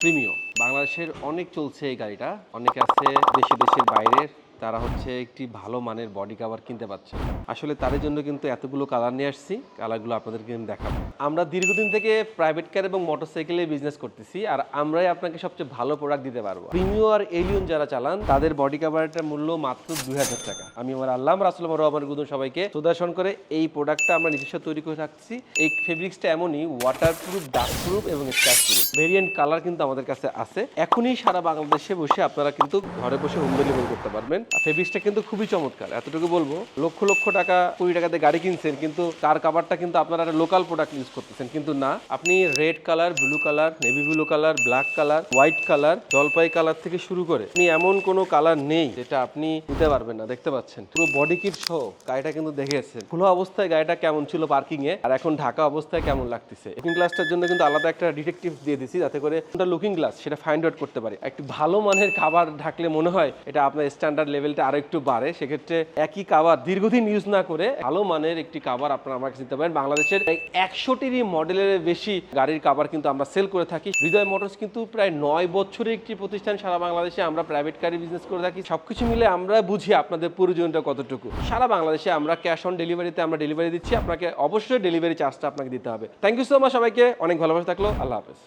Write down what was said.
Premio বাংলাদেশের অনেক চলছে এই গাড়িটা। অনেকে আছে দেশে দেশের বাইরের তারা হচ্ছে একটি ভালো মানের বডি কাভার কিনতে পারছে। আসলে তাদের জন্য কিন্তু এতগুলো কালার নিয়ে আসছি কালারগুলো আপনাদেরকে আমি দেখাবো। আমরা দীর্ঘদিন থেকে প্রাইভেট কার এবং মোটরসাইকেলে বিজনেস করতেছি আর আমরাই আপনাকে সবচেয়ে ভালো প্রোডাক্ট দিতে পারব। প্রিমিও আর এলিয়ন যারা চালান, তাদের বডি কাভারটার মূল্য মাত্র দুই হাজার টাকা। আমি আমার আল্লাহ রাসুল রহমান গুদন সবাইকে সুদর্শন করে এই প্রোডাক্টটা আমরা নিজস্ব তৈরি করে রাখছি। এই ফেব্রিক্সটা এমনই ওয়াটার প্রুফ ডাস্ট প্রুফ এবং স্ক্র্যাচ প্রুফ ভেরিয়েন্ট কালার কিন্তু আমাদের কাছে আছে। এখনই সারা বাংলাদেশে বসে আপনারা কিন্তু ঘরে বসে হোম ডেলিভারি করতে পারবেন। ফেব্রিক্সটা কিন্তু খুবই চমৎকার, এতটুকু বলব। লক্ষ লক্ষ টাকা, কুড়ি টাকাতে গাড়ি কিনছেন, কিন্তু তার কাভারটা কিন্তু আপনারা একটা লোকাল প্রোডাক্ট ইউজ করতেছেন, কিন্তু না। আপনি red colour blue colour navy blue colour black colour white colour জলপাই কালার থেকে শুরু করে, আপনি এমন কোনো কালার নেই যেটা আপনি নিতে পারবেন না, দেখতে পাচ্ছেন। পুরো বডি কিট সহ গাড়িটা কিন্তু দেখেছেন। খোলা অবস্থায় গাড়িটা কেমন ছিল পার্কিং এ, আর এখন ঢাকা অবস্থায় কেমন লাগতেছে? লুকিং গ্লাসটার জন্য কিন্তু আলাদা একটা ডিটেকটিভ দিয়ে দিছি, যাতে করে লুকিং গ্লাস সেটা ফাইন্ড আউট করতে পারে। একটি ভালো মানের খাবার ঢাকলে মনে হয় এটা আপনার স্ট্যান্ডার্ড লেভেলটা আরও একটু বাড়ে, সেক্ষেত্রে একই কাবার দীর্ঘদিন ইউজ না করে ভালো মানের একটি কাবার আপনারা আমার কাছে নিতে পারেন। বাংলাদেশের একশোটিরই মডেলের বেশি গাড়ির কাবার কিন্তু আমরা সেল করে থাকি। হৃদয় মোটরস কিন্তু প্রায় নয় বছরের একটি প্রতিষ্ঠান সারা বাংলাদেশে আমরা প্রাইভেট গাড়ি বিজনেস করে থাকি। সবকিছু মিলে আমরা বুঝি আপনাদের প্রয়োজনটা কতটুকু। সারা বাংলাদেশে আমরা ক্যাশ অন ডেলিভারিতে আমরা ডেলিভারি দিচ্ছি, আপনাকে অবশ্যই ডেলিভারি চার্জটা আপনাকে দিতে হবে। থ্যাংক ইউ সো মাচ সবাইকে, অনেক ভালোবাসা থাকল, আল্লাহ হাফেজ।